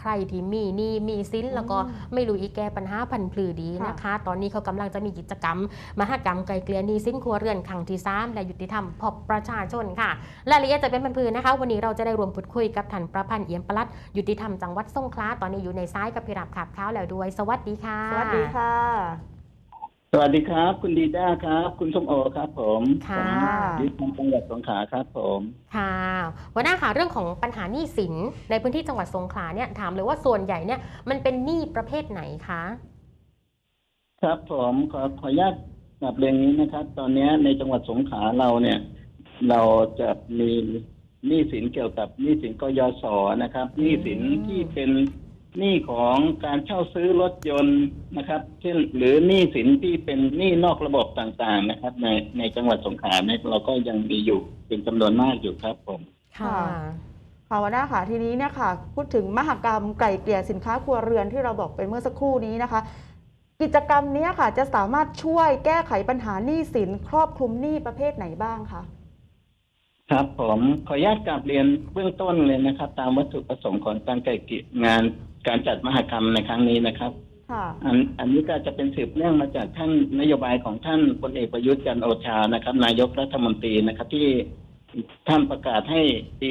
ใครที่มีหนี้มีสินแล้วก็ไม่รู้อีแก้ปัญหาพันพลือดีนะคะ ตอนนี้เขากำลังจะมีกิจกรรม มหกรรมไกลเกลี่ยหนี้สินครัวเรือนครั้งที่3และยุติธรรมพบประชาชนค่ะรายละเอียดจะเป็นพันพือนะคะ วันนี้เราจะได้รวมพูดคุยกับท่านประพันธ์เอี่ยมปลัดยุติธรรมจังหวัดสงขลาตอนนี้อยู่ในซ้ายกับพิรับขับเท้าแล้วด้วย สวัสดีค่ะ สวัสดีค่ะ สวัสดีครับ คุณดีด้าครับ คุณส้มโอครับ ผมค่ะผมยุทธจังหวัดสงขลาครับ ผมค่ะวันหน้าค่ะเรื่องของปัญหาหนี้สินในพื้นที่จังหวัดสงขลาเนี่ยถามเลยว่าส่วนใหญ่เนี่ยมันเป็นหนี้ประเภทไหนคะครับผมขอขออนุญาตกลับเรียนนี้นะครับ ตอนนี้ในจังหวัดสงขลาเราเนี่ย เราจะมีหนี้สินเกี่ยวกับหนี้สินกยศนะครับหนี้สินที่เป็น หนี้ของการเช่าซื้อรถยนต์นะครับเช่นหรือหนี้สินที่เป็นหนี้นอกระบบต่างๆนะครับ ในในจังหวัดสงขลาเนี่ยเราก็ยังมีอยู่เป็นจำนวนมากอยู่ครับผม ค่ะค่ะวันหน้าค่ะทีนี้เนี่ยค่ะ พูดถึงมหกรรมไก่เกลี่ยสินค้าครัวเรือนที่เราบอกไปเมื่อสักครู่นี้นะคะ กิจกรรมเนี้ยค่ะ จะสามารถช่วยแก้ไขปัญหาหนี้สินครอบคลุมหนี้ประเภทไหนบ้างคะครับผมขออนุญาตกลับเรียนเบื้องต้นเลยนะครับ ตามวัตถุประสงค์ของการไก่เกลี่ยงาน การจัดมหกรรมในครั้งนี้นะครับค่ะอันอันนี้ก็จะเป็นสืบเนื่องมาจากท่านนโยบายของท่านพลเอกประยุทธ์จันทร์โอชานะครับ นายกรัฐมนตรีนะครับ ที่ท่านประกาศให้ปี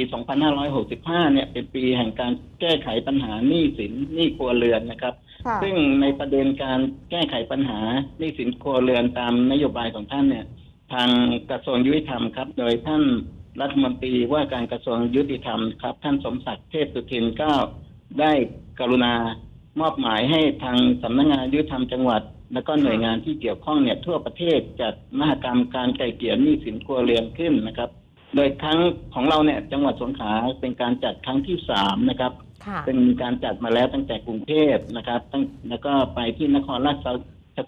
2565 เนี่ย เป็นปีแห่งการแก้ไขปัญหาหนี้สินหนี้ครัวเรือนนะครับค่ะซึ่งในประเด็นการแก้ไขปัญหาหนี้สินครัวเรือนตามนโยบายของท่านเนี่ย ทางกระทรวงยุติธรรมครับ โดยท่านรัฐมนตรีว่าการกระทรวงยุติธรรมครับ ท่านสมศักดิ์เทพสุทินก็ ได้กรุณามอบหมายให้ทางสำนักงานยุติธรรมจังหวัด และก็หน่วยงานที่เกี่ยวข้องเนี่ยทั่วประเทศจัดมหกรรมการไกล่เกลี่ยหนี้สินครัวเรือนขึ้นนะครับ โดยครั้งของเราเนี่ยจังหวัดสงขลาเป็นการจัดครั้งที่สามนะครับค่ะเป็นการจัดมาแล้วตั้งแต่กรุงเทพนะครับตั้งแล้วก็ไปที่นครราช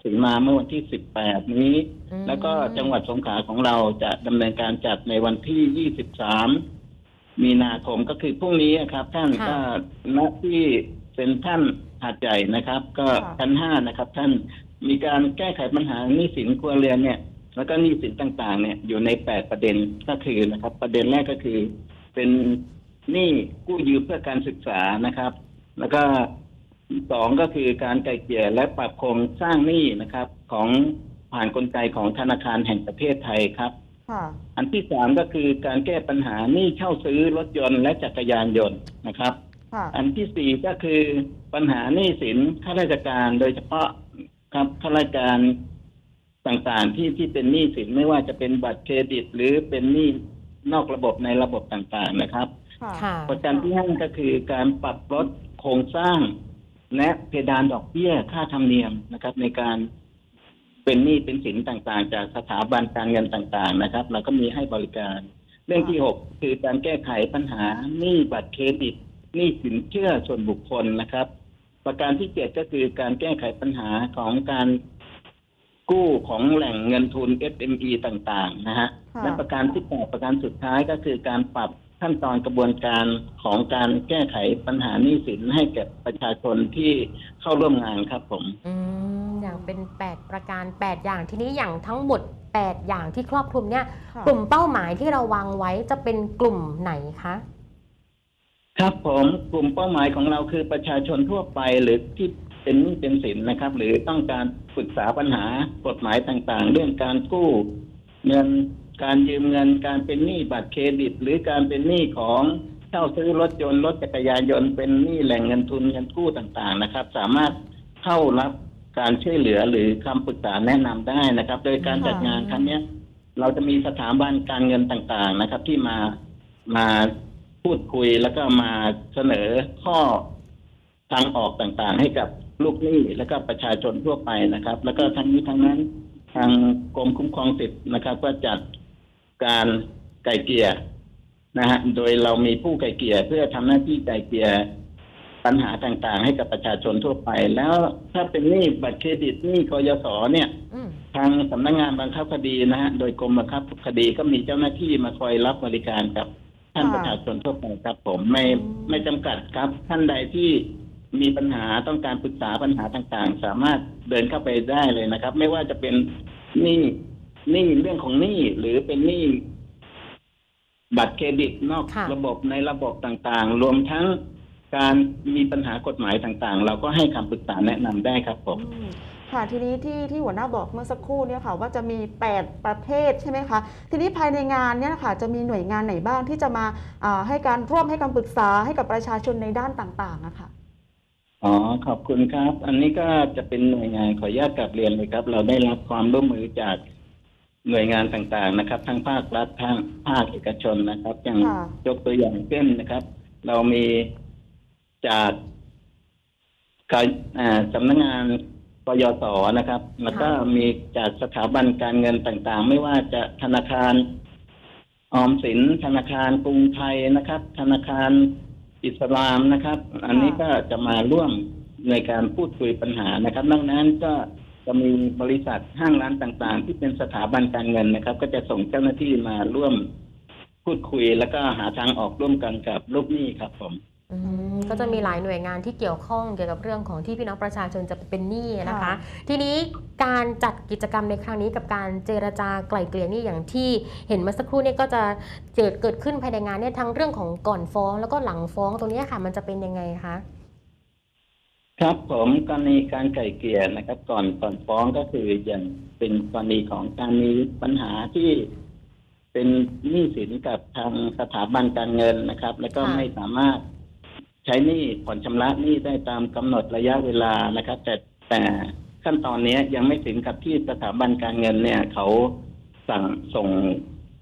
สีมาเมื่อวันที่ 18 นี้อืมแล้วก็จังหวัดสงขลาของเราจะดำเนินการจัดในวันที่ 23 มีนาคมก็คือพรุ่งนี้ครับ ท่านค่ะก็ณที่เซ็นทรัลหาดใหญ่นะครับ ก็ค่ะ ชั้นห้านะครับ ท่านมีการแก้ไขปัญหาหนี้สินครัวเรือนเนี่ย แล้วก็หนี้สินต่างๆ เนี่ยอยู่ในแปดประเด็นก็คือนะครับ ประเด็นแรกก็คือ เป็นหนี้กู้ยืมเพื่อการศึกษานะครับ แล้วก็สองก็คือการไกล่เกลี่ยและปรับโครงสร้างหนี้นะครับ ของผ่านกลไกของธนาคารแห่งประเทศไทยครับค่ะ อันที่สามก็คือการแก้ปัญหาหนี้เช่าซื้อรถยนต์และจักรยานยนต์นะครับค่ะอันที่สี่ก็คือปัญหาหนี้สินข้าราชการโดยเฉพาะครับข้าราชการต่างๆที่ที่เป็นหนี้สินไม่ว่าจะเป็นบัตรเครดิต หรือเป็นหนี้นอกระบบในระบบต่างๆนะครับค่ะค่ะประการที่ห้าก็คือการปรับลดโครงสร้าง และเพดานดอกเบี้ยค่าธรรมเนียมนะครับ ในการ เป็นหนี้เป็นสินต่างๆ จากสถาบันการเงินต่างๆนะครับ เราก็มีให้บริการ เรื่องที่หกคือการแก้ไขปัญหาหนี้บัตรเครดิตหนี้สินเชื่อส่วนบุคคลนะครับ ประการที่เจ็ดก็คือการแก้ไขปัญหาของการกู้ของแหล่งเงินทุน SME ต่างๆ นะฮะค่ะและประการที่แปดประการสุดท้ายก็คือการปรับ ขั้นตอนกระบวนการของการแก้ไขปัญหาหนี้สินให้แก่ประชาชนที่เข้าร่วมงานครับผมอืมอย่างเป็น 8 ประการ 8 อย่างทีนี้อย่างทั้งหมด 8 อย่างที่ครอบคลุมเนี่ยค่ะกลุ่มเป้าหมายที่เราวางไว้จะเป็นกลุ่มไหนคะครับผมกลุ่มเป้าหมายของเราคือประชาชนทั่วไปหรือที่เป็นหนี้เป็นสินนะครับ หรือต้องการปรึกษาปัญหากฎหมายต่างๆ เรื่องการกู้เงิน การยืมเงินการเป็นหนี้บัตรเครดิต หรือการเป็นหนี้ของเช่าซื้อรถยนต์รถจักรยานยนต์เป็นหนี้แหล่งเงินทุนเงินกู้ต่างๆนะครับ สามารถเข้ารับการช่วยเหลือหรือคำปรึกษาแนะนำได้นะครับ โดยการจัดงานครั้งนี้ยเราจะมีสถาบันการเงินต่างๆนะครับ ที่มามาพูดคุยแล้วก็มาเสนอข้อทางออกต่างๆ ให้กับลูกหนี้แล้วก็ประชาชนทั่วไปนะครับ แล้วก็ทั้งนี้ทั้งนั้นทางกรมคุ้มครองสิทธิ์นะครับ ก็จัด การไก่เกลี่ยนะฮะโดยเรามีผู้ไก่เกลี่ยเพื่อทำหน้าที่ไก่เกลี่ยปัญหาต่างๆ ให้กับประชาชนทั่วไป แล้วถ้าเป็นหนี้บัตรเครดิตหนี้กยศเนี่ยอืมทางสำนักงานบังคับคดีนะฮะโดยกรมบังคับคดีก็มีเจ้าหน้าที่มาคอยรับบริการกับท่านค่ะประชาชนทั่วไปครับผมไม่อืมไม่จำกัดครับ ท่านใดที่มีปัญหาต้องการปรึกษาปัญหาต่างๆ สามารถเดินเข้าไปได้เลยนะครับ ไม่ว่าจะเป็นหนี้ หนี้เรื่องของหนี้หรือเป็นหนี้บัตรเครดิตนอกค่ะ ระบบในระบบต่างๆ รวมทั้งการมีปัญหากฎหมายต่างๆ เราก็ให้คำปรึกษาแนะนำได้ครับผม อืมค่ะทีนี้ที่ที่หัวหน้าบอกเมื่อสักครู่เนี่ยค่ะว่าจะมี 8 ประเภทใช่ไหมคะทีนี้ภายในงานเนี่ยค่ะจะมีหน่วยงานไหนบ้างที่จะมาอ่าให้การร่วมให้คำปรึกษาให้กับประชาชนในด้านต่างๆอะค่ะ อ๋อขอบคุณครับ อันนี้ก็จะเป็นหน่วยงานขออนุญาตกลับเรียนเลยครับ เราได้รับความร่วมมือจาก หน่วยงานต่างๆนะครับ ทั้งภาครัฐทั้งภาคเอกชนนะครับ อย่างค่ะ ยกตัวอย่างเช่นนะครับ เรามีจากการอ่าสำนักงานกยศนะครับ แล้วก็มีจากสถาบันการเงินต่างๆ ไม่ว่าจะธนาคารออมสิน ธนาคารกรุงไทยนะครับ ธนาคารอิสลามนะครับ อันนี้ก็จะมาร่วมในการพูดคุยปัญหานะครับดังนั้นก็ จะมีบริษัทห้างร้านต่างๆ ที่เป็นสถาบันการเงินนะครับ ก็จะส่งเจ้าหน้าที่มาร่วมพูดคุยแล้วก็หาทางออกร่วมกันกับลูกหนี้ครับผมก็จะมีหลายหน่วยงานที่เกี่ยวข้องเกี่ยวกับเรื่องของที่พี่น้องประชาชนจะเป็นหนี้นะคะ ทีนี้การจัดกิจกรรมในครั้งนี้กับการเจรจาไกล่เกลี่ยหนี้อย่างที่เห็นเมื่อสักครู่เนี่ยก็จะเกิดเกิดขึ้นภายในงานเนี่ยทั้งเรื่องของก่อนฟ้องแล้วก็หลังฟ้องตรงนี้ค่ะ มันจะเป็นยังไงคะ ครับผมกรณีการไกล่เกลี่ยนะครับ ก่อนก่อนฟ้องก็คืออย่างเป็นกรณีของการมีปัญหาที่เป็นหนี้สินกับทางสถาบันการเงินนะครับ แล้วก็ค่ะไม่สามารถใช้หนี้ผ่อนชำระหนี้ได้ตามกำหนดระยะเวลานะครับ แต่แต่ขั้นตอนเนี้ยยังไม่ถึงกับที่สถาบันการเงินเนี่ย เขาสั่งส่ง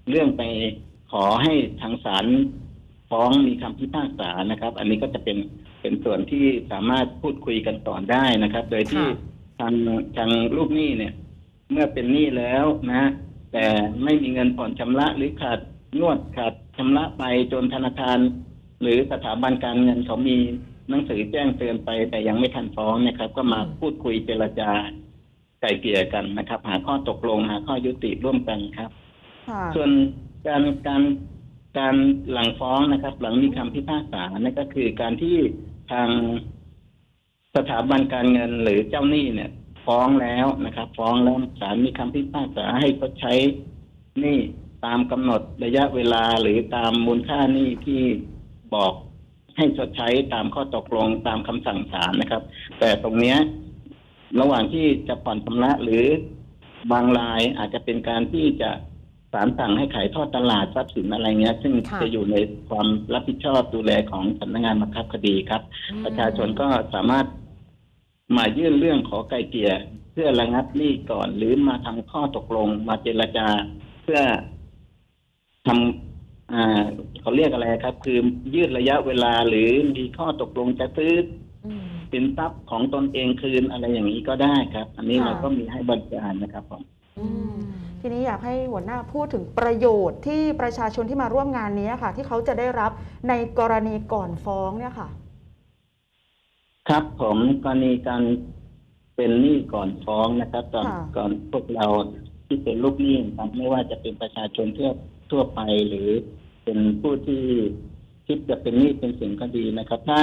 เรื่องไปขอให้ทางศาลฟ้องมีคำพิพากษานะครับ อันนี้ก็จะเป็น เป็นส่วนที่สามารถพูดคุยกันต่อได้นะครับ โดยที่ค่ะทางทางลูกหนี้เนี่ย เมื่อเป็นหนี้แล้วนะ แต่ไม่มีเงินผ่อนชำระหรือขาดงวดขาดชำระไปจนธนาคาร หรือสถาบันการเงินเขามีหนังสือแจ้งเตือนไป แต่ยังไม่ทันฟ้องนะครับ ก็มาพูดคุยเจรจาไกล่เกลี่ยกันนะครับ หาข้อตกลงหาข้อยุติร่วมกันครับค่ะส่วนการการการหลังฟ้องนะครับ หลังมีคำพิพากษานั่นก็คือการที่ ทางสถาบันการเงินหรือเจ้าหนี้เนี่ย ฟ้องแล้วนะครับ ฟ้องแล้วศาลมีคำพิพากษาให้เขาใช้หนี้ตามกำหนดระยะเวลาหรือตามมูลค่าหนี้ที่บอกให้ชดใช้ตามข้อตกลงตามคำสั่งศาลนะครับ แต่ตรงเนี้ยระหว่างที่จะผ่อนชำระหรือบางรายอาจจะเป็นการที่จะ ศาลสั่งให้ขายทอดตลาดทรัพย์สินอะไรเงี้ย ซึ่งค่ะจะอยู่ในความรับผิดชอบดูแลของสำนักงานบังคับคดีครับ ประชาชนก็สามารถมายื่นเรื่องขอไกลเกลี่ยเพื่อระงับหนี้ก่อน หรือมาทำข้อตกลง มาเจรจาเพื่อทำอ่าเขาเรียกอะไรครับ คือยืดระยะเวลาหรือมีข้อตกลงจะซื้ออืมสินทรัพย์ของตนเองคืนอะไรอย่างนี้ก็ได้ครับ อันนี้ค่ะเราก็มีให้บริการนะครับผมอืม ทีนี้อยากให้หัวหน้าพูดถึงประโยชน์ที่ประชาชนที่มาร่วมงานนี้ค่ะ ที่เขาจะได้รับในกรณีก่อนฟ้องเนี่ยค่ะ ครับผมกรณีการเป็นหนี้ก่อนฟ้องนะครับก่อนค่ะก่อนพวกเราที่เป็นลูกหนี้ครับไม่ว่าจะเป็นประชาชนทั่วทั่วไปหรือเป็นผู้ที่คิดจะเป็นหนี้เป็นสินก็ดีนะครับ ถ้า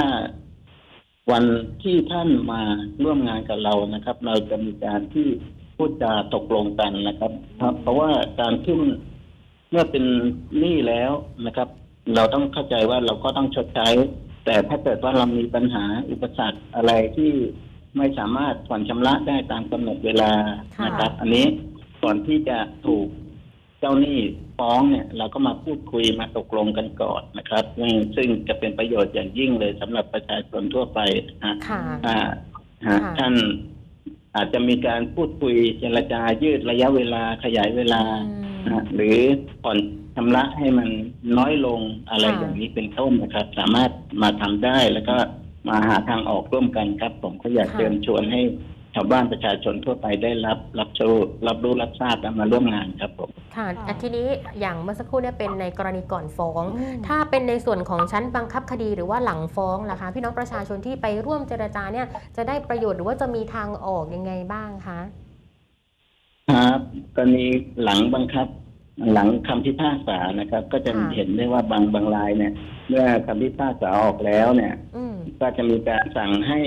วันที่ท่านมาร่วมงานกับเรานะครับ เราจะมีการที่พูดจาตกลงกันนะครับ ครับ เพราะว่าการขึ้นเมื่อเป็นหนี้แล้วนะครับ เราต้องเข้าใจว่าเราก็ต้องชดใช้ แต่ถ้าเกิดว่าเรามีปัญหาอุปสรรคอะไรที่ไม่สามารถผ่อนชำระได้ตามกำหนดเวลาค่ะนะครับ อันนี้ก่อนที่จะถูกเจ้าหนี้ฟ้องเนี่ย เราก็มาพูดคุยมาตกลงกันก่อนนะครับ ซึ่งซึ่งจะเป็นประโยชน์อย่างยิ่งเลยสำหรับประชาชนทั่วไปนะค่ะอ่าฮะค่ะท่าน อาจจะมีการพูดคุยเจรจายืดระยะเวลาขยายเวลาอืมนะหรือผ่อนชำระให้มันน้อยลงอะไรค่ะอย่างนี้เป็นต้นนะครับ สามารถมาทำได้แล้วก็มาหาทางออกร่วมกันครับ ผมก็อยากค่ะเชิญชวนให้ชาวบ้านประชาชนทั่วไปได้รับรับชูรับรู้รับทราบและมาร่วมงานครับผมค่ะค่ะอะทีนี้อย่างเมื่อสักครู่เนี่ยเป็นในกรณีก่อนฟ้อง อืม ถ้าเป็นในส่วนของชั้นบังคับคดีหรือว่าหลังฟ้องล่ะคะ พี่น้องประชาชนที่ไปร่วมเจรจาเนี่ยจะได้ประโยชน์หรือว่าจะมีทางออกยังไงบ้างคะ ครับกรณีหลังบังคับ หลังคำพิพากษานะครับ ก็จะค่ะ เห็นได้ว่าบางบางรายเนี่ย เมื่อคำพิพากษาออกแล้วเนี่ย อืม ก็จะมีการสั่งให้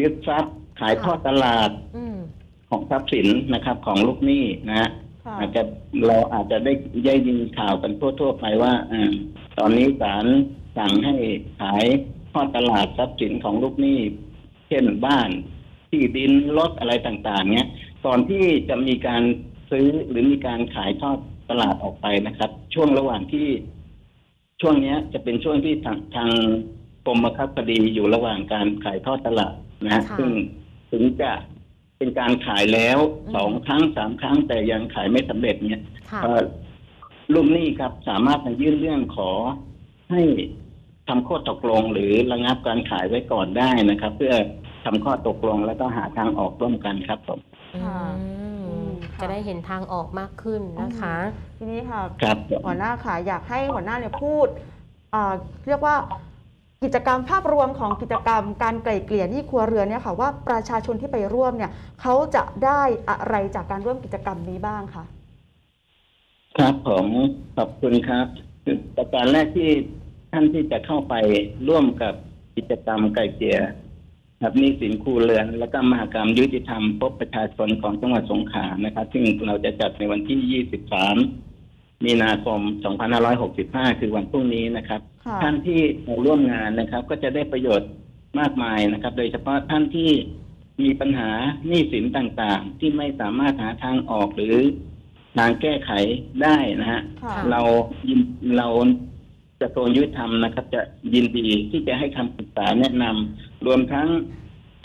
ยึดทรัพย์ ขายทอดตลาดอืม ของทรัพย์สินนะครับของลูกหนี้นะฮะ ค่ะ อาจจะเราอาจจะได้ได้ยินข่าวกันทั่วๆไปว่าอาตอนนี้ศาลสั่งให้ขายทอดตลาดทรัพย์สินของลูกหนี้ เช่นบ้าน ที่ดินรถอะไรต่างๆ เนี้ยก่อนที่จะมีการซื้อหรือมีการขายทอดตลาดออกไปนะครับ ช่วงระหว่างที่ช่วงเนี้ย จะเป็นช่วงที่ทางทางกรมบังคับคดีอยู่ระหว่างการขายทอดตลาดนะฮะค่ะ ซึ่ง ถึงจะเป็นการขายแล้วอืมสองครั้งสามครั้งแต่ยังขายไม่สำเร็จเนี้ยค่ะเอ่อลูกหนี้ครับสามารถมายื่นเรื่องขอให้ทำข้อตกลงหรือระงับการขายไว้ก่อนได้นะครับ เพื่อทำข้อตกลงแล้วก็หาทางออกร่วมกันครับผมค่ะอืมค่ะจะได้เห็นทางออกมากขึ้นนะคะ ทีนี้ค่ะครับผมหัวหน้าค่ะอยากให้หัวหน้าเนี่ยพูดอ่าเรียกว่า กิจกรรมภาพรวมของกิจกรรมการไกล่เกลี่ยหนี้ครัวเรือนเนี่ยค่ะว่าประชาชนที่ไปร่วมเนี่ยเขาจะได้อะไรจากการร่วมกิจกรรมนี้บ้างคะครับผมขอบคุณครับประการแรกที่ท่านที่จะเข้าไปร่วมกับกิจกรรมไก่เกลี่ยครับนี่สินครูเรือน และก็มหกรรมยุติธรรมพบประชาชนของจังหวัดสงขลานะครับ ซึ่งเราจะจัดในวันที่ 23 มีนาคม 2565 คือวันพรุ่งนี้นะครับ ค่ะท่านที่มาร่วมงานนะครับ ก็จะได้ประโยชน์มากมายนะครับ โดยเฉพาะท่านที่มีปัญหาหนี้สินต่างๆ ที่ไม่สามารถหาทางออกหรือทางแก้ไขได้นะฮะ ค่ะ เรายินเราจะโซนยุติธรรมนะครับ จะยินดีที่จะให้คำปรึกษาแนะนำรวมทั้ง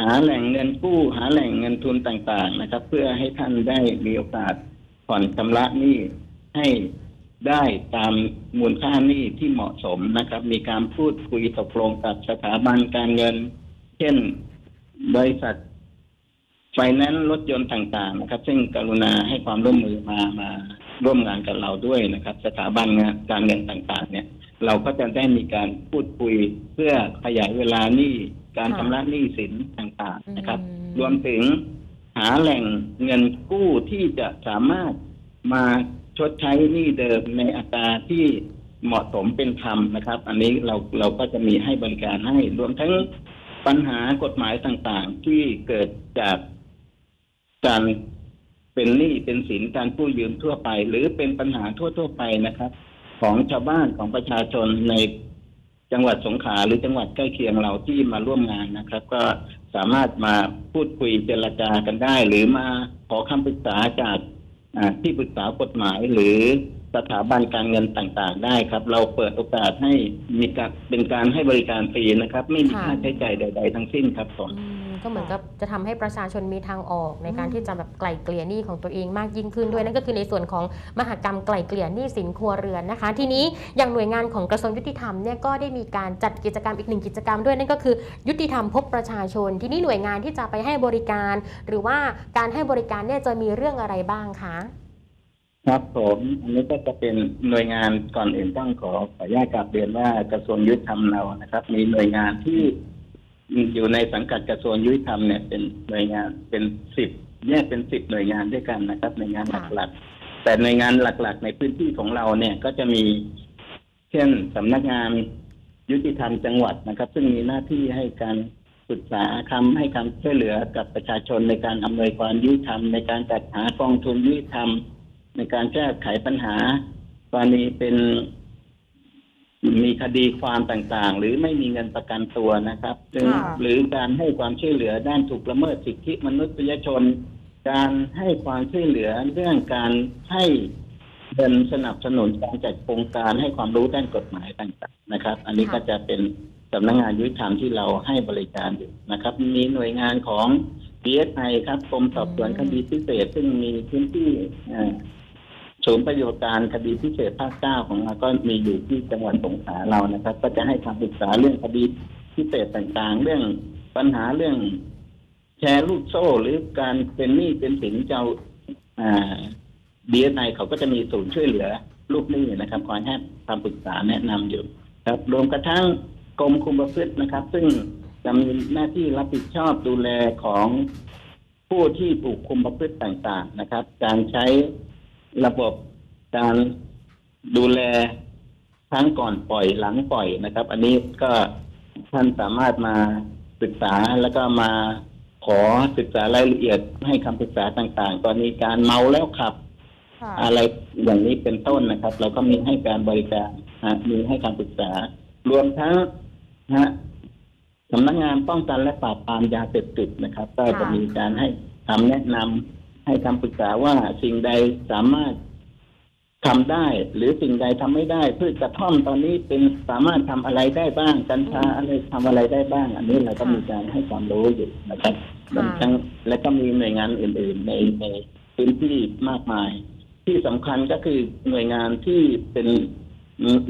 หาแหล่งเงินกู้ หาแหล่งเงินทุนต่างๆนะครับ เพื่อให้ท่านได้มีโอกาสผ่อนชำระหนี้ให้ ได้ตามมูลค่าหนี้ที่เหมาะสมนะครับ มีการพูดคุยตกลงกับสถาบันการเงิน เช่นบริษัทไฟแนนซ์รถยนต์ต่างๆ นะครับ ซึ่งกรุณาให้ความร่วมมือมามาร่วมงานกับเราด้วยนะครับ สถาบันงานการเงินต่างๆ เนี่ย เราก็จะได้มีการพูดคุยเพื่อขยายเวลาหนี้การค่ะชำระหนี้สินต่างๆนะครับอืมรวมถึงหาแหล่งเงินกู้ที่จะสามารถมา ชดใช้หนี้เดิมในอัตราที่เหมาะสมเป็นธรรมนะครับ อันนี้เราเราก็จะมีให้บริการให้รวมทั้งปัญหากฎหมายต่างๆ ที่เกิดจากการเป็นหนี้เป็นสินการกู้ยืมทั่วไป หรือเป็นปัญหาทั่ว ๆ ไปนะครับ ของชาวบ้านของประชาชนในจังหวัดสงขลาหรือจังหวัดใกล้เคียงเราที่มาร่วมงานนะครับ ก็สามารถมาพูดคุยเจรจากันได้ หรือมาขอคำปรึกษาจาก ที่ปรึกษากฎหมายหรือสถาบันการเงินต่างๆ ได้ครับ เราเปิดโอกาสให้มีการเป็นการให้บริการฟรีนะครับ ไม่มีค่ะค่าใช้จ่ายใด ๆ ทั้งสิ้นครับผมอืม ก็เหมือนกับจะทำให้ประชาชนมีทางออกในการอืมที่จะแบบไกล่เกลี่ยหนี้ของตัวเองมากยิ่งขึ้นด้วยนั่นก็คือในส่วนของมหกรรมไกล่เกลี่ยหนี้สินครัวเรือนนะคะ ทีนี้อย่างหน่วยงานของกระทรวงยุติธรรมเนี่ยก็ได้มีการจัดกิจกรรมอีกหนึ่งกิจกรรมด้วยนั่นก็คือ ยุติธรรมพบประชาชน ทีนี้หน่วยงานที่จะไปให้บริการ หรือว่าการให้บริการเนี่ยจะมีเรื่องอะไรบ้างคะครับผมอันนี้ก็จะเป็นหน่วยงานก่อนอื่นต้องขอขออนุญาตกลับเรียนว่ากระทรวงยุติธรรมเรานะครับ มีหน่วยงานที่ อยู่ในสังกัดกระทรวงยุติธรรมเนี่ยเป็นหน่วยงานเป็นสิบแยกเป็นสิบหน่วยงานด้วยกันนะครับหน่วยงานค่ะหลักๆแต่หน่วยงานหลัก ๆ ในพื้นที่ของเราเนี่ยก็จะมีเช่นสำนักงานยุติธรรมจังหวัดนะครับ ซึ่งมีหน้าที่ให้การปรึกษาคำให้คำช่วยเหลือกับประชาชนในการอำนวยความยุติธรรมในการจัดหากองทุนยุติธรรม ในการแก้ไขปัญหากรณีเป็น มีคดีความต่างๆ หรือไม่มีเงินประกันตัวนะครับซึ่งค่ะ หรือการให้ความช่วยเหลือด้านถูกละเมิดสิทธิมนุษยชน การให้ความช่วยเหลือเรื่องการให้เงินสนับสนุนการจัดโครงการให้ความรู้ด้านกฎหมายต่างๆนะครับ อันนี้ค่ะก็จะเป็นสำนักงานยุติธรรมที่เราให้บริการอยู่นะครับ มีหน่วยงานของ DSI ครับกรมสอบสวนคดีพิเศษ ซึ่งมีพื้นที่เอ่อ ศูนย์ประโยชน์การคดีพิเศษภาคเก้าของเราก็มีอยู่ที่จังหวัดสงขลาเรานะครับ ก็จะให้คำปรึกษาเรื่องคดีพิเศษต่างๆ เรื่องปัญหาเรื่อง แชร์ลูกโซ่หรือการเป็นหนี้เป็นสินเจ้าดีเอสไอเขาก็จะมีศูนย์ช่วยเหลือ ลูกหนี้นะครับคอยให้คำปรึกษาแนะนำอยู่ ครับ รวมกระทั่งกรมคุมประพฤตินะครับ ซึ่งจะมีหน้าที่รับผิดชอบดูแลของผู้ที่ถูกคุมประพฤติต่างๆนะครับ การใช้ ระบบการดูแลทั้งก่อนปล่อยหลังปล่อยนะครับ อันนี้ก็ท่านสามารถมาศึกษาแล้วก็มาขอศึกษารายละเอียดให้คำปรึกษาต่างๆ กรณีการเมาแล้วขับค่ะอะไรอย่างนี้เป็นต้นนะครับ เราก็มีให้การบริการฮะมีให้คำปรึกษารวมทั้งฮะสำนักงานป้องกันและปราบปรามยาเสพติดนะครับ ก็จะค่ะมีการให้คำแนะนำ ให้คำปรึกษาว่าสิ่งใดสามารถทำได้ หรือสิ่งใดทำไม่ได้พืชกระท่อมตอนนี้เป็นสามารถทำอะไรได้บ้างกัญชาอะไรทำอะไรได้บ้าง อันนี้เราก็มีการให้ความรู้อยู่นะครับค่ะรวมทั้งและก็มีหน่วยงานอื่น ๆ ในในพื้นที่มากมาย ที่สำคัญก็คือหน่วยงานที่เป็น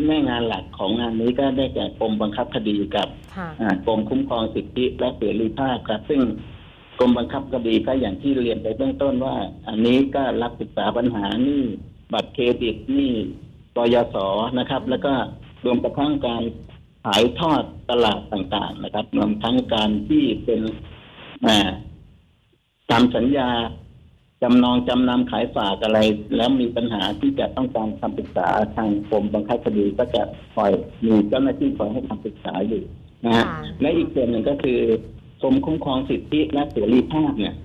แม่งานหลักของงานนี้ก็ได้แก่กรมบังคับคดีกับค่ะอ่ากรมคุ้มครองสิทธิและเสรีภาพครับ ซึ่ง กรมบังคับคดีก็อย่างที่เรียนไปเบื้องต้นว่า อันนี้ก็รับศึกษาปัญหาหนี่บัตรเครดิตหนี่กยศนะครับ แล้วก็รวมกระทั่งการขายทอดตลาดต่างๆ นะครับรวมทั้งการที่เป็นอ่าตามสัญญาจำนองจำนำขายฝากอะไร แล้วมีปัญหาที่จะต้องการคำปรึกษาทางกรมบังคับคดีก็จะคอยมีเจ้าหน้าที่คอยให้คำปรึกษาอยู่นะฮะค่ะและอีกส่วนหนึ่งก็คือ กรมคุ้มครองสิทธิและเสรีภาพเนี่ย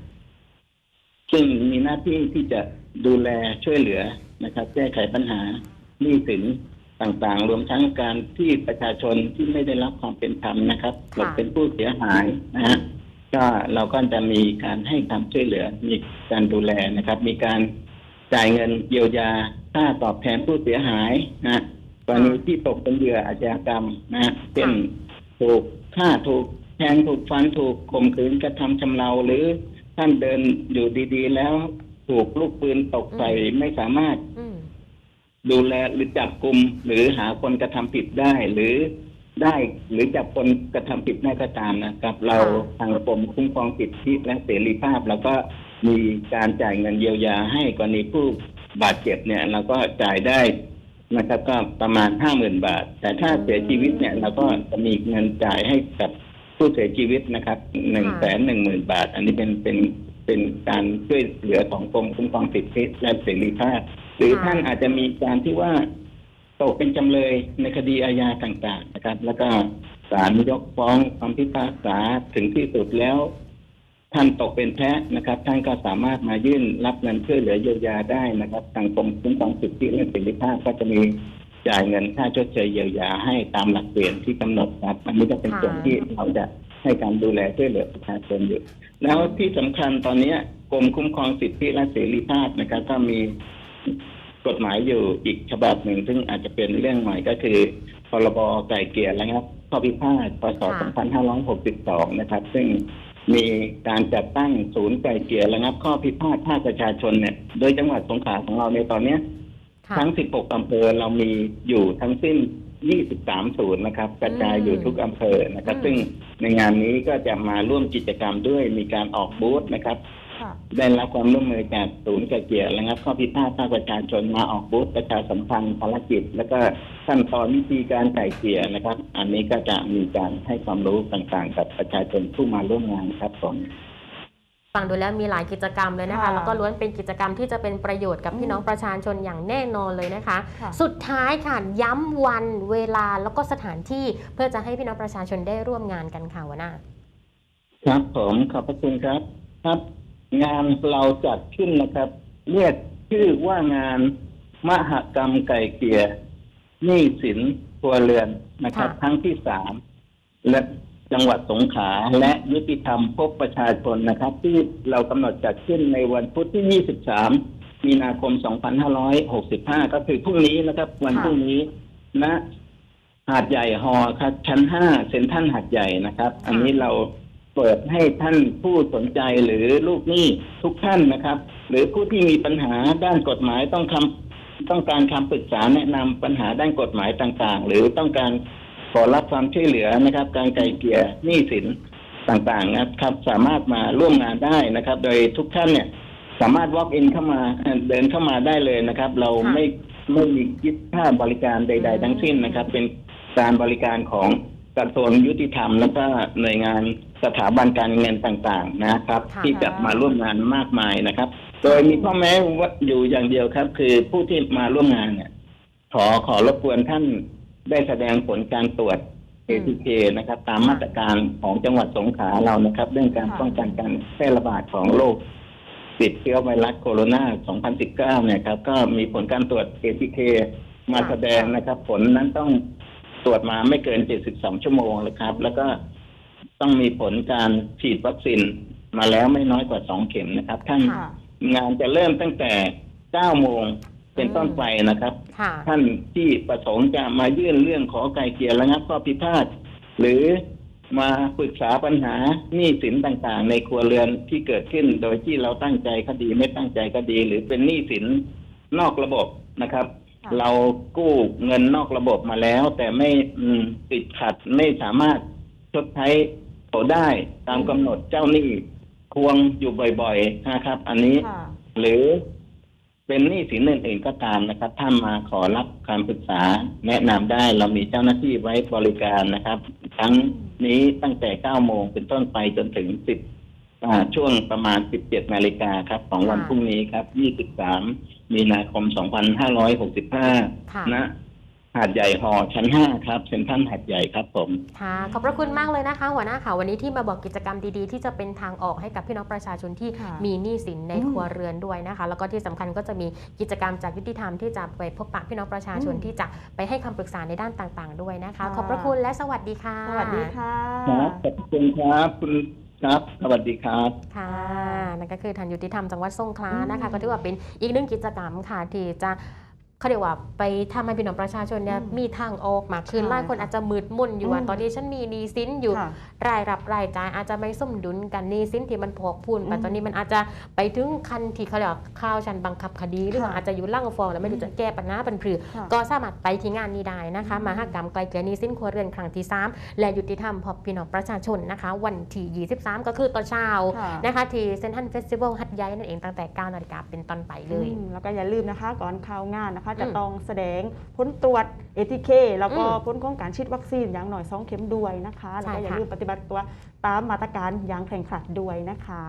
ซึ่งมีหน้าที่ที่จะดูแลช่วยเหลือนะครับ แก้ไขปัญหาหนี้สินต่างๆ รวมทั้งการที่ประชาชนที่ไม่ได้รับความเป็นธรรมนะครับค่ะตกเป็นผู้เสียหายนะฮะก็เราก็จะมีการให้ความช่วยเหลือ มีการดูแลนะครับ มีการจ่ายเงินเยียวยาค่าตอบแทนผู้เสียหายนะฮะกรณีที่ตกเป็นเหยื่ออาชญากรรมนะฮะเช่นถูกฆ่าถูก แทงถูกฟันถูกข่มขืนกระทำชำเราหรือท่านเดินอยู่ดีๆ แล้วถูกลูกปืนตกใส่ไม่สามารถอืมดูแลหรือจับกลุ่มหรือหาคนกระทำผิดได้หรือได้หรือจับคนกระทำผิดได้ก็ตามนะครับ เราทางกรมคุ้มครองสิทธิและเสรีภาพแล้วก็มีการจ่ายเงินเยียวยาให้กรณีผู้บาดเจ็บเนี่ยเราก็จ่ายได้นะครับก็ประมาณห้าหมื่นบาท แต่ถ้าเสียชีวิตเนี่ยเราก็จะมีเงินจ่ายให้กับ ผู้เสียชีวิตนะครับหนึ่งแสนหนึ่งหมื่นบาท อันนี้เป็นเป็นเป็นการช่วยเหลือของกรมคุ้มครองสิทธิและเสรีภาพ หรือค่ะท่านอาจจะมีการที่ว่าตกเป็นจำเลยในคดีอาญาต่าง ๆ นะครับ แล้วก็ศาลยกฟ้องคำพิพากษาถึงที่สุดแล้ว ท่านตกเป็นแพ้นะครับ ท่านก็สามารถมายื่นรับเงินช่วยเหลือเยียวยาได้นะครับทางกรมคุ้มครองสิทธิและเสรีภาพก็จะมี จ่ายเงินค่าชดเชยเยียวยาให้ตามหลักเกณฑ์ที่กำหนดครับอันนี้ก็เป็นค่ะส่วนที่เราจะให้การดูแลช่วยเหลือประชาชนอยู่ แล้วที่สำคัญตอนเนี้ยกรมคุ้มครองสิทธิและเสรีภาพนะครับก็มีกฎหมายอยู่อีกฉบับหนึ่ง ซึ่งอาจจะเป็นเรื่องใหม่ก็คือพรบไก่เกลี่ยและครับข้อพิพาทพศค่ะ2562 นะครับ ซึ่งมีการจัดตั้งศูนย์ไก่เกลี่ยและงับข้อพิพาทภาคประชาชนเนี่ย โดยจังหวัดสงขลาของเราในตอนเนี้ยค่ะ ทั้ง 16 อำเภอเรามีอยู่ทั้งสิ้น 23 ศูนย์นะครับ กระจายอยู่ทุกอำเภอนะครับอืมซึ่งในงานนี้ก็จะมาร่วมกิจกรรมด้วยมีการออกบูธนะครับค่ะได้รับความร่วมมือจากศูนย์ไกลเกลี่ยและงับข้อพิพาทภาคประชาชนมาออกบูธประชาสัมพันธ์ภารกิจ แล้วก็ขั้นตอนวิธีการไกลเกลี่ยนะครับ อันนี้ก็จะมีการให้ความรู้ต่างๆ กับประชาชนผู้มาร่วมงานครับผม ฟังดูแล้วมีหลายกิจกรรมเลยนะคะค่ะแล้วก็ล้วนเป็นกิจกรรมที่จะเป็นประโยชน์กับพี่น้องประชาชนอย่างแน่นอนเลยนะคะ ค่ะ สุดท้ายค่ะย้ำวันเวลาแล้วก็สถานที่เพื่อจะให้พี่น้องประชาชนได้ร่วมงานกันค่ะหัวหน้า ครับผมขอบพระคุณครับ ครับ งานเราจัดขึ้นนะครับ เรียกชื่อว่างาน มหกรรมไก่เกลี่ยหนี้สินครัวเรือนนะครับ ค่ะ ครั้งที่สามและ จังหวัดสงขลาและยุติธรรมพบประชาชนนะครับ ที่เรากำหนดจัดขึ้นในวันพุธที่ 23 มีนาคม 2565 ก็คือพรุ่งนี้นะครับ วันพรุ่งนี้ณหาดใหญ่ฮอครับชั้น 5 เซ็นทรัลหาดใหญ่นะครับ อันนี้เราเปิดให้ท่านผู้สนใจหรือลูกหนี้ทุกท่านนะครับ หรือผู้ที่มีปัญหาด้านกฎหมายต้องคำต้องการคำปรึกษาแนะนำปัญหาด้านกฎหมายต่างๆ หรือต้องการ อรับความช่วยเหลือนะครับ การไกลเกลี่ยหนี้สินต่างๆนะครับ สามารถมาร่วมงานได้นะครับ โดยทุกท่านเนี่ย สามารถ walk in เข้ามาเอ่อเดินเข้ามาได้เลยนะครับ เราค่ะไม่ไม่มีคิดค่าบริการใด ๆ ทั้งสิ้นนะครับ เป็นการบริการของกระทรวงยุติธรรม แล้วก็หน่วยงานสถาบันการเงินต่างๆ นะครับค่ะที่จะมาร่วมงานมากมายนะครับ โดยมีข้อแม้ว่าอยู่อย่างเดียวครับ คือผู้ที่มาร่วมงานเนี่ยขอขอรบกวนท่าน ได้แสดงผลการตรวจอืม ATK นะครับ ตามมาตรการของจังหวัดสงขลาเรานะครับ เรื่องการค่ะป้องกันการแพร่ระบาดของโรคติดเชื้อไวรัสโคโรนา 2019 เนี่ยครับ ก็มีผลการตรวจ ATK มาแสดงนะครับ ผลนั้นต้องตรวจมาไม่เกิน 72 ชั่วโมงเลยครับ แล้วก็ต้องมีผลการฉีดวัคซีนมาแล้วไม่น้อยกว่าสองเข็มนะครับท่านค่ะงานจะเริ่มตั้งแต่เก้าโมง เป็นต้นไปนะครับ ค่ะ ท่านที่ประสงค์จะมายื่นเรื่องขอไกลเกลี่ยระงับข้อพิพาทหรือมาปรึกษาปัญหาหนี้สินต่างๆ ในครัวเรือนที่เกิดขึ้น โดยที่เราตั้งใจก็ดีไม่ตั้งใจก็ดี หรือเป็นหนี้สินนอกระบบนะครับ ค่ะ เรากู้เงินนอกระบบมาแล้ว แต่ไม่อืมติดขัดไม่สามารถชดใช้เขาได้ตามกำหนดเจ้าหนี้ทวงอยู่บ่อยๆนะครับ อันนี้ ค่ะ หรือ เป็นหนี้สินอื่นๆก็ตามนะครับ ถ้ามาขอรับคำปรึกษาแนะนำได้เรามีเจ้าหน้าที่ไว้บริการนะครับ ทั้งนี้ตั้งแต่ 9 โมงเป็นต้นไปจนถึง 10อ่าช่วงประมาณ 17 นาฬิกาครับ ของวันค่ะพรุ่งนี้ครับ 23 มีนาคม 2565 ค่ะณ หาดใหญ่หอชั้น5ครับเซ็นทรัลหาดใหญ่ครับผม ค่ะขอบพระคุณมากเลยนะคะ หัวหน้าค่ะวันนี้ที่มาบอกกิจกรรมดีๆ ที่จะเป็นทางออกให้กับพี่น้องประชาชนที่ค่ะมีหนี้สินในอืมครัวเรือนด้วยนะคะ แล้วก็ที่สำคัญก็จะมีกิจกรรมจากยุติธรรมที่จะไปพบปะพี่น้องประชาชนอืมที่จะไปให้คำปรึกษาในด้านต่างๆ ด้วยนะคะ ค่ะ ขอบพระคุณและสวัสดีค่ะสวัสดีค่ะ ครับขอบคุณครับคุณครับ สวัสดีครับ ค่ะนั่นก็คือทันยุติธรรมจังหวัดสงขลานะคะ อืม ก็ถือว่าเป็นอีกหนึ่งกิจกรรมค่ะที่จะ เขาเรียกว่าไปทำให้พี่น้องประชาชนเนี่ยอืมมีทางออกมากขึ้นใช่หลายคนอาจจะมืดมุ่นอยู่ว่าอืมตอนนี้ฉันมีหนี้สินอยู่ค่ะรายรับรายจ่ายอาจจะไม่สมดุลกันหนี้สินที่มันพอกพูนไปอืมตอนนี้มันอาจจะไปถึงคันที่เขาเรียกว่าข้าวชันบังคับคดีหรือว่าค่ะอาจจะอยู่ล่างฟ้องแล้วไม่รู้จะแก้ปัญหาปัญพือค่ะก็สามารถไปที่งานนี้ได้นะคะอืมมหากรรมไกลเกลี่ยหนี้สินครัวเรือนครั้งที่ 3 และยุติธรรมพอพี่น้องประชาชนนะคะ วันที่23 ก็คือตอนเช้าค่ะนะคะที่เซนทันเฟสติวัลหัดใหญ่นั่นเองตั้งแต่9นาฬิกาเป็นต้นไปเลยอืมแล้วก็อย่าลืมนะคะก่อนเข้างานนะคะจะอืมต้องแสดงผลตรวจ ATK แล้วก็อืมผลของการฉีดวัคซีนอย่างหน่อย 2 เข็มด้วยนะคะ แล้วก็ใช่อย่าค่ะลืมปฏิบัติตัวตามมาตรการอย่างเคร่งครัดด้วยนะคะ